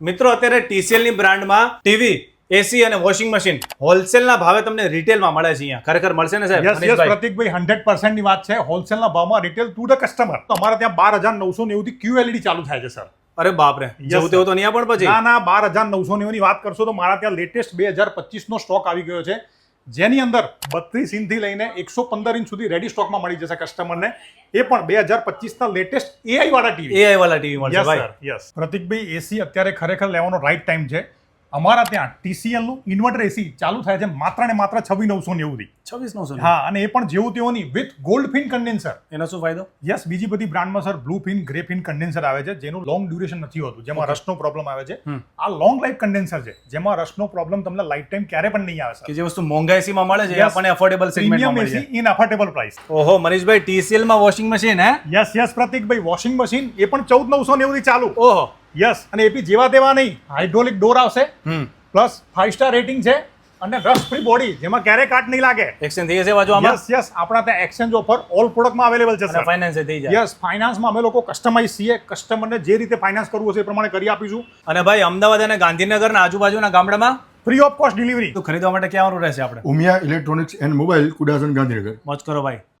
મિત્રો અત્યારે TCL ની બ્રાન્ડમાં ટીવી એસી અને વોશિંગ મશીન હોલસેલના ભાવે તમને રિટેલમાં મળે છે અહીંયા. ખરેખર મળશે ને સાહેબ? Yes yes? પ્રતિકભાઈ હંડ્રેડ પર્સન્ટની વાત છે. હોલસેલના ભાવમાં રિટેલ ટુ ધ કસ્ટમર તો અમારે ત્યાં બાર હજાર નવસો નેવું થી ક્યુએલઈડી ચાલુ થાય છે સર અરે બાપરે જેવું તેવું તો નહીં પણ પછી? ના ના બાર હજાર નવસો નેવું ની વાત કરશો તો મારા ત્યાં લેટેસ્ટ બે હજાર પચીસ નો સ્ટોક આવી ગયો છે. જેની અંદર બત્રીસ ઇંચથી લઈને એકસો પંદર ઇંચ સુધી રેડી સ્ટોકમાં મળી જશે કસ્ટમરને એ પણ બે હજાર પચીસના લેટેસ્ટ એઆઈ વાળા ટીવી એઆઈ વાળા ટીવી મળશે યસ પ્રતિકભાઈ એસી અત્યારે ખરેખર લેવાનો રાઈટ ટાઈમ છે. અમારા ત્યાં ટીસીએલનું ઇન્વર્ટર એસી ચાલુ થાય છે માત્ર ને માત્ર છવ્વીસ નવસો નેવું થી છવ્વીસ નવસો હા અને એ પણ જેવું તેઓની વિથ ગોલ્ડ ફિન કન્ડેન્સર એનો શું ફાયદો? યસ બીજી બધી બ્રાન્ડમાં sir blue fin grey fin condenser આવે છે જેનું લોંગ ડ્યુરેશન નથી હોતું. જેમાં રસનો પ્રોબ્લેમ આવે છે. આ લોંગ લાઈફ કન્ડેન્સર છે. જેમાં રસનો પ્રોબ્લેમ તમને લાઈફ ટાઈમ ક્યારે પણ નહીં આવે કે જે વસ્તુ મોંઘાઈસીમાં મળે છે. આપણને અફોર્ડેબલ સેગમેન્ટમાં મળી એસી ઇન અફોર્ડેબલ પ્રાઇસ ઓહો મનીષભાઈ ટીસીએલમાં વોશિંગ મશીન હે? યસ યસ પ્રતિકભાઈ વોશિંગ મશીન એ પણ ચૌદ નવસો નેવું થી ચાલુ. ઓહો. યસ અને એપી જેવા તેવા નહીં. હાઇડ્રોલિક ડોર આવશે. પ્લસ ફાઇવ સ્ટાર રેટિંગ છે અને રસ્ટ ફ્રી બોડી જેમાં ક્યારે કાટ નહીં લાગે. એક્સચેન્જ થઈ જશે બાજુ આમાં યસ યસ આપણા ત્યાં એક્સચેન્જ ઓફર ઓલ પ્રોડક્ટમાં અવેલેબલ છે સર ફાઇનાન્સ થઈ જાય. યસ ફાઇનાન્સમાં અમે લોકો કસ્ટમાઇઝ છીએ. કસ્ટમરને જે રીતે ફાઇનાન્સ કરવું હશે એ પ્રમાણે કરી આપીશું. અને ભાઈ અમદાવાદ અને ગાંધીનગરના આજુબાજુના ગામડામાં? ફ્રી ઓફ કોસ્ટ ડિલિવરી તો ખરીદવા માટે ક્યાં રહેશે આપણે? Umiya electronics and mobile Kudasan Gandhinagar. મોજ કરો ભાઈ.